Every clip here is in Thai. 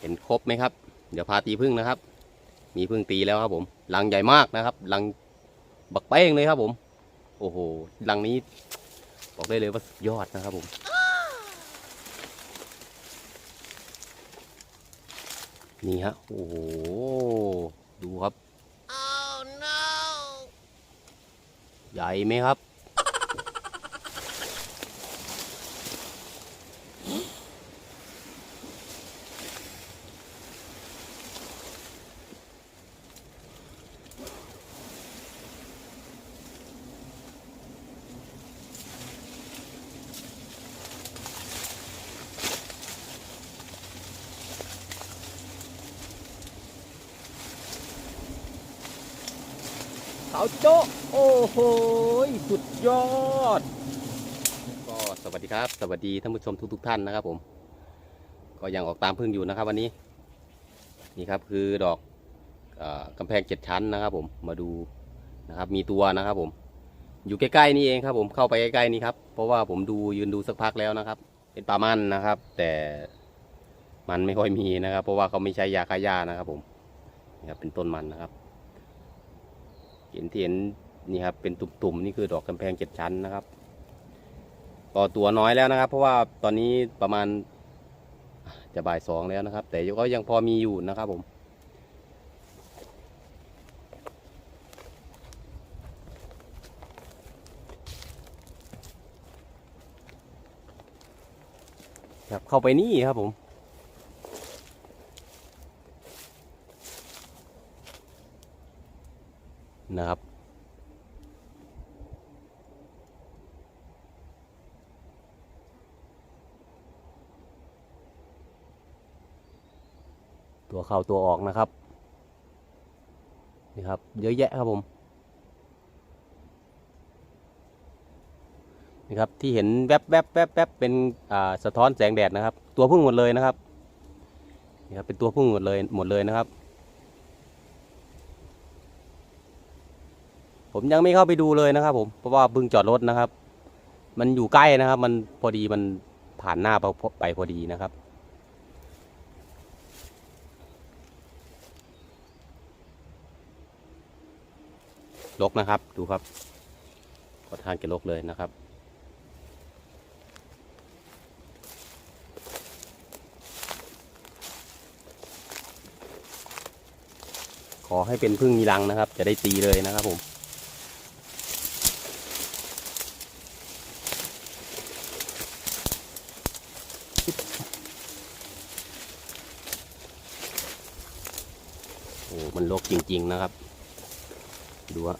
เห็นครบไหมครับ เดี๋ยวพาตีพึ่งนะครับ มีพึ่งตีแล้วครับผมรังใหญ่มากนะครับรังบักเป้งเลยครับผม โอ้โหรังนี้บอกได้เลยว่าสุดยอดนะครับผมนี่ฮะโอ้โหดูครับ Oh no! ใหญ่ไหมครับ เสาโจะโอ้โหสุดยอด ก็สวัสดีครับ สวัสดีท่านผู้ชมทุกๆท่านนะครับผม ก็ยังออกตามพึ่งอยู่นะครับวันนี้ นี่ครับคือดอกออกำแพงเจ็ดชั้นนะครับผมมาดูนะครับมีตัวนะครับผม อยู่ใกล้ๆนี่เองครับผมเข้าไปใกล้ๆนี่ครับเพราะว่าผมดูยืนดูสักพักแล้วนะครับ เป็นปลามันนะครับ แต่มันไม่ค่อยมีนะครับ เพราะว่าเขาไม่ใช้ยาฆ่าหญ้านะครับผมนี่ครับเป็นต้นมันนะครับ เห็นที่เห็นนี่ครับเป็นตุ่มๆนี่คือดอกกำแพงเจ็ดชั้นนะครับก็ตัวน้อยแล้วนะครับ เพราะว่าตอนนี้ประมาณจะบ่ายสองแล้วนะครับ แต่ก็ยังพอมีอยู่นะครับผมครับเข้าไปนี่ครับผม นะครับ ตัวเข้าตัวออกนะครับนี่ครับ เยอะแยะครับผมนี่ครับที่เห็นแวบแวบแวบแวบเป็นสะท้อนแสงแดดนะครับ ตัวพึ่งหมดเลยนะครับนี่ครับเป็นตัวพึ่งหมดเลยหมดเลยนะครับ ผมยังไม่เข้าไปดูเลยนะครับ ผมเพราะว่าเพิ่งจอดรถนะครับ มันอยู่ใกล้นะครับ มันพอดีมันผ่านหน้าไปพอดีนะครับ ลกนะครับดูครับขอทานแกลกเลยนะครับขอให้เป็นพึ่งมีรังนะครับ จะได้ตีเลยนะครับผม มันลกจริง ๆ นะครับ ดูอะ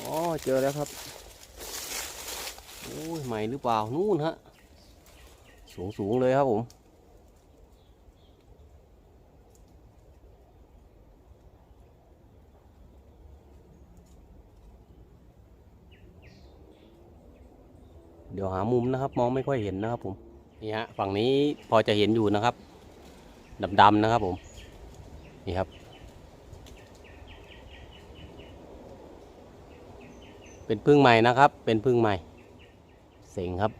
อ๋อเจอแล้วครับโอ้ยใหม่หรือเปล่านู่นฮะ สูงสูงเลยครับผม ดี๋ยวหามุมนะครับ มองไม่ค่อยเห็นนะครับ ผมนี่ฮะฝั่งนี้พอจะเห็นอยู่นะครับดำๆนะครับ ผมนี่ครับ เป็นพึ่งใหม่นะครับ เป็นพึ่งใหม่ เสงครับ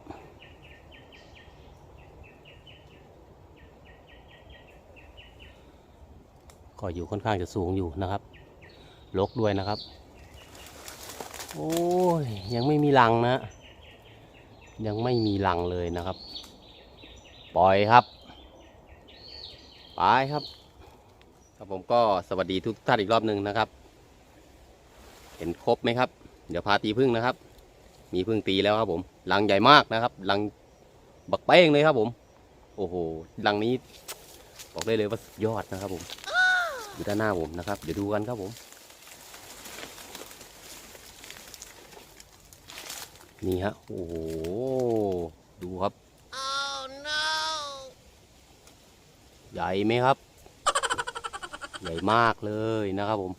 ก็อยู่ค่อนข้างจะสูงอยู่นะครับลกด้วยนะครับ โอ้ย ยังไม่มีรังนะ ยังไม่มีรังเลยนะครับ ปล่อยครับไปครับครับผมก็สวัสดีทุกท่านอีกรอบหนึ่งนะครับ เห็นครบไหมครับ เดี๋ยวพาตีพึ่งนะครับ มีพึ่งตีแล้วครับผมรังใหญ่มากนะครับรังบักเป้งเลยครับผม โอ้โหรังนี้บอกได้เลยว่าสุดยอดนะครับผมอยู่ด้านหน้าผมนะครับ เดี๋ยวดูกันครับผม นี่ฮะ โอ้โห ดูครับ Oh no! ใหญ่ไหมครับ ใหญ่มากเลยนะครับผม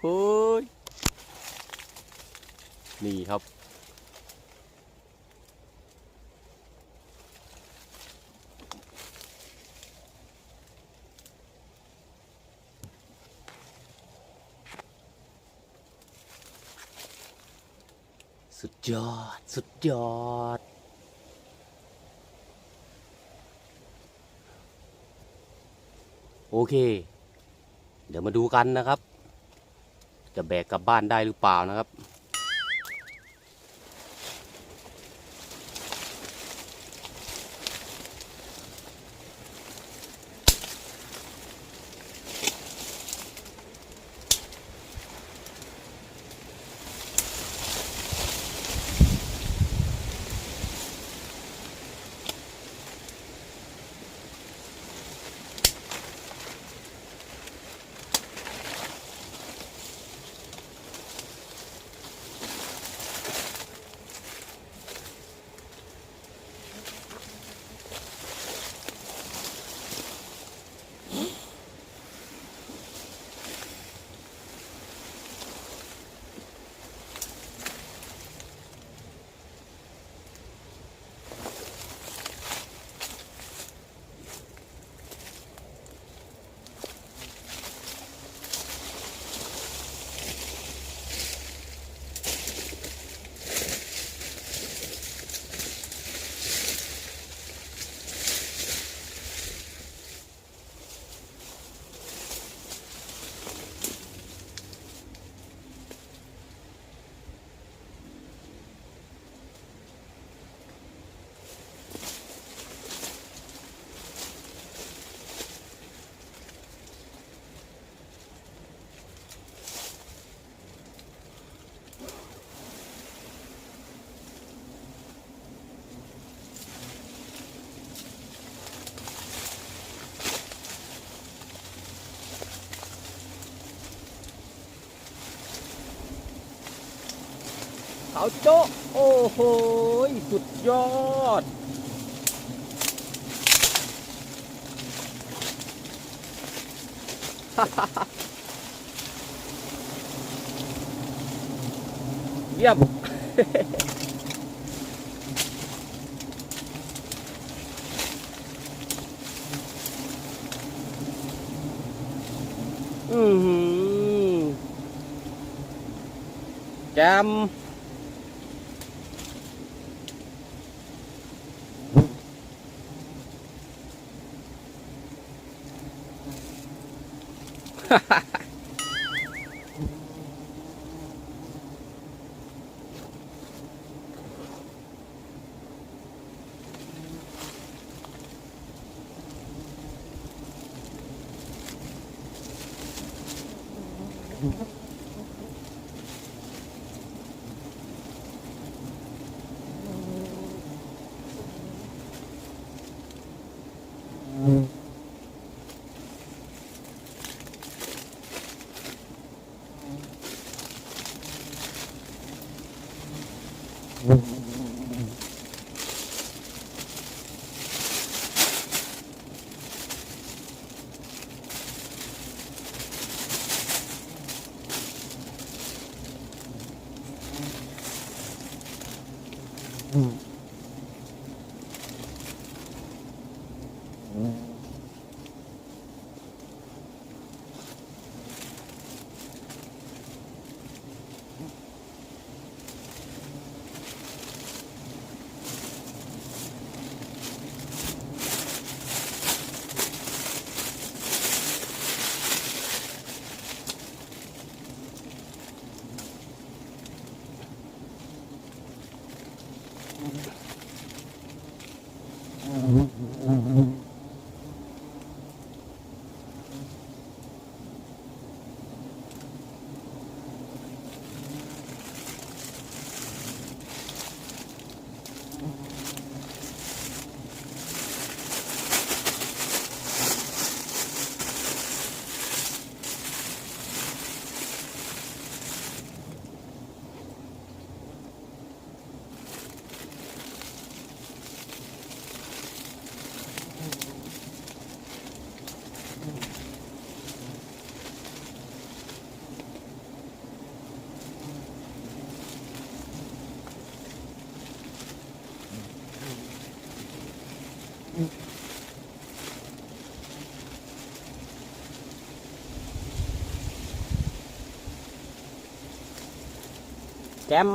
เฮ้ยนี่ครับ ยอด สุดยอด โอเค เดี๋ยวมาดูกันนะครับ จะแบกกลับบ้านได้หรือเปล่านะครับ เขาโจะโอ้โห สุดยอด เยี่ยมอือหือแจม แจ ม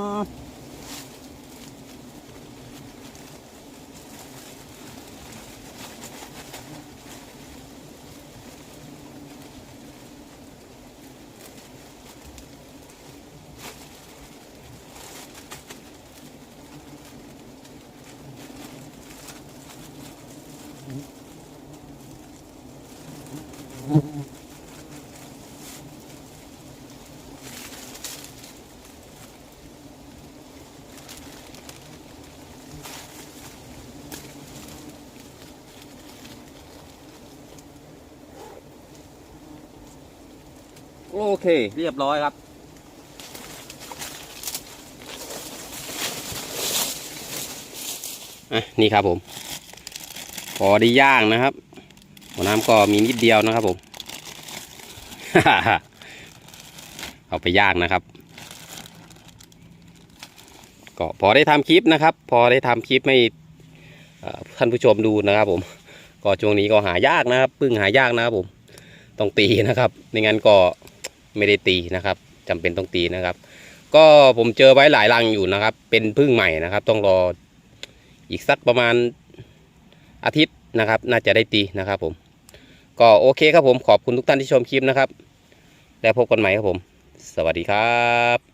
โอเค เรียบร้อยครับ อะ นี่ครับผม พอได้ย่างนะครับ หัวน้ำก็มีนิดเดียวนะครับผม เอาไปย่างนะครับ ก็พอได้ทำคลิปนะครับ พอได้ทำคลิปให้เอ่อท่านผู้ชมดูนะครับผม ก็ช่วงนี้ก็หายากนะครับ พึ่งหายากนะครับผม ต้องตีนะครับ ไม่งั้นก็ ไม่ได้ตีนะครับจำเป็นต้องตีนะครับ ก็ผมเจอไว้หลายรังอยู่นะครับ เป็นพึ่งใหม่นะครับ ต้องรออีกสักประมาณอาทิตย์นะครับ น่าจะได้ตีนะครับผมก็โอเคครับผมขอบคุณทุกท่านที่ชมคลิปนะครับ แล้วพบกันใหม่ครับผม สวัสดีครับ